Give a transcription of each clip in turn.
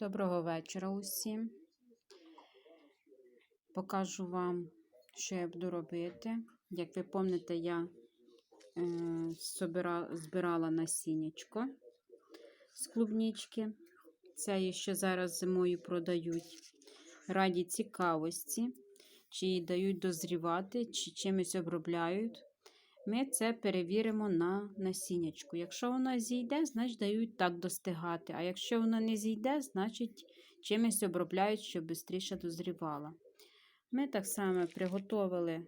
Доброго вечора усім. Покажу вам, що я буду робити. Як ви пам'ятаєте, я е, збирала насіннячко з клубнички. Це ще зараз зимою продають. Раді цікавості, чи її дають дозрівати, чи чимось обробляють. Ми це перевіримо на насіннячку. Якщо вона зійде, значить дають так достигати. А якщо вона не зійде, значить чимось обробляють, щоб швидше дозрівала. Ми так само приготували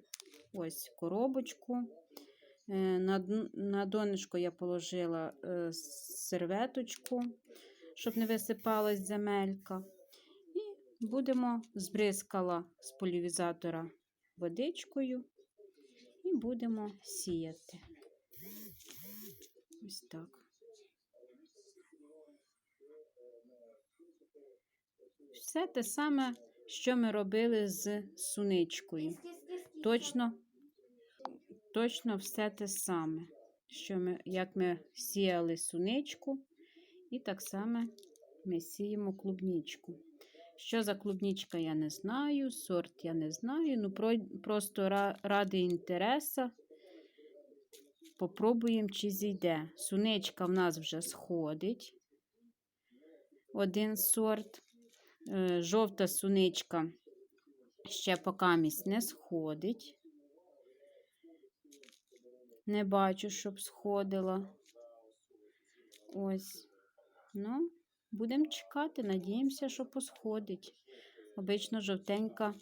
ось коробочку. Е, На, донечко я положила е, серветочку, щоб не висипалась земелька. І будемо збризкала з полівізатора водичкою і будемо сіяти. Ось так. Все те саме, що ми робили з суничкою. Точно, точно все те саме, що ми, як ми сіяли суничку, і так само ми сіємо клубничку. Що за клубничка, я не знаю, сорт я не знаю. Ну, про, просто ради інтереса попробуємо, чи зійде. Суничка в нас вже сходить. Один сорт. Е, Жовта суничка ще покамість не сходить. Не бачу, щоб сходила. Ось. Ну, будемо чекати, надіємося, що посходить. Обично жовтенька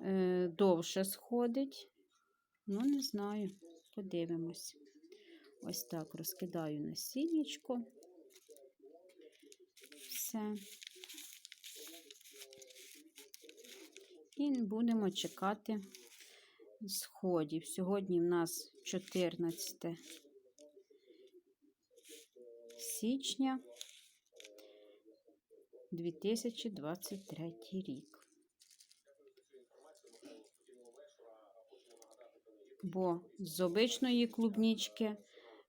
е, довше сходить. Ну, не знаю, подивимось. Ось так розкидаю насіннячко. Все. І будемо чекати сходів. Сьогодні в нас 14 січня 2023 рік. Бо з обичної клубнички,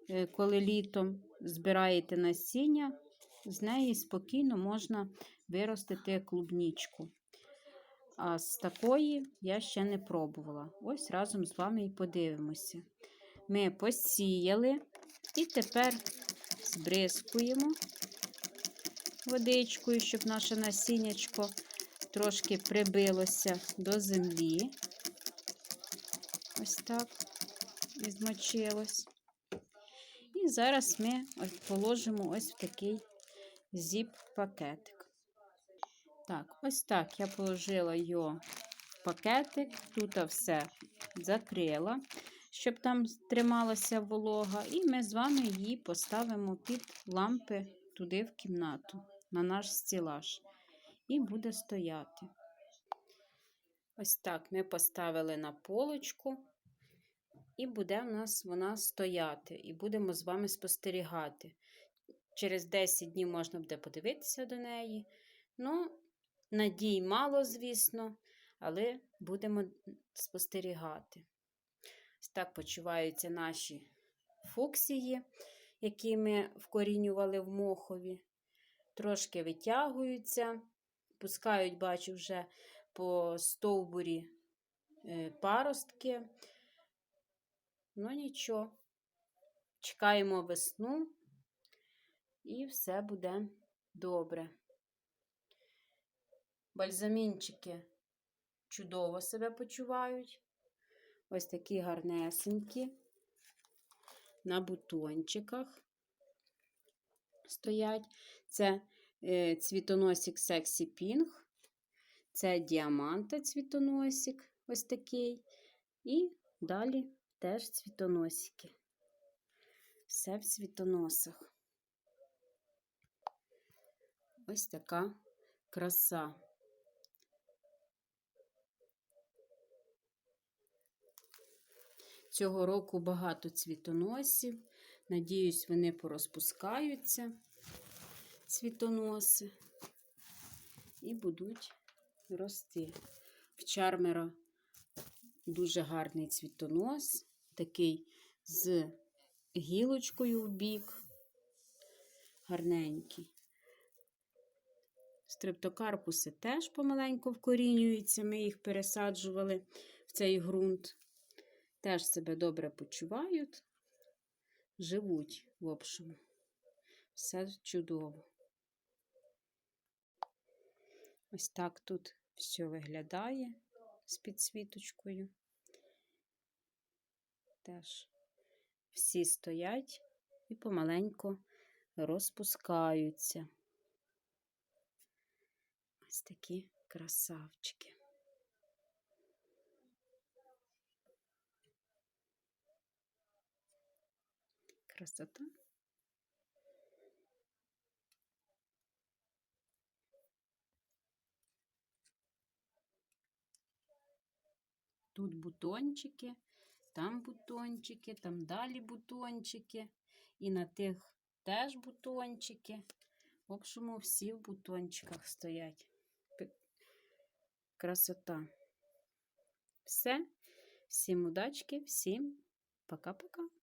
е, коли літом збираєте насіння, з неї спокійно можна виростити клубничку. А з такої я ще не пробувала. Ось разом з вами і подивимося. Ми посіяли і тепер збризкуємо водичкою, щоб наше насіннячко трошки прибилося до землі. Ось так і змочилось. І зараз ми положимо ось в такий зіп-пакетик. Так, ось так я положила його в пакетик, тут все закрила, щоб там трималася волога, і ми з вами її поставимо під лампи туди в кімнату, на наш стілаж, і буде стояти. Ось так ми поставили на полочку, і буде в нас вона стояти, і будемо з вами спостерігати. Через 10 днів можна буде подивитися до неї. Ну, надій мало, звісно, але будемо спостерігати. Ось так почуваються наші фуксії, які ми вкорінювали в мохові. Трошки витягуються, пускають, бачу, вже по стовбурі е, паростки. Ну, нічого. Чекаємо весну, і все буде добре. Бальзамінчики чудово себе почувають. Ось такі гарнесенькі. На бутончиках стоять. Це е, цвітоносик Sexy Pink. Це діаманта цвітоносик, ось такий. І далі теж цвітоносики. Все в цвітоносах. Ось така краса. Цього року багато цвітоносів. Надіюсь, вони порозпускаються, цвітоноси, і будуть рости. В чармера дуже гарний цвітонос, такий з гілочкою в бік, гарненький. Стрептокарпуси теж помаленьку вкорінюються. Ми їх пересаджували в цей ґрунт. Теж себе добре почувають, живуть, в общем. Все чудово. Ось так тут все виглядає з підсвіточкою. Теж всі стоять і помаленьку розпускаються. Ось такі красавчики. Красота. Тут бутончики, там бутончики, там далі бутончики. І на тих теж бутончики. В общем, всі в бутончиках стоять. Красота. Все. Всім удачки, всім пока-пока.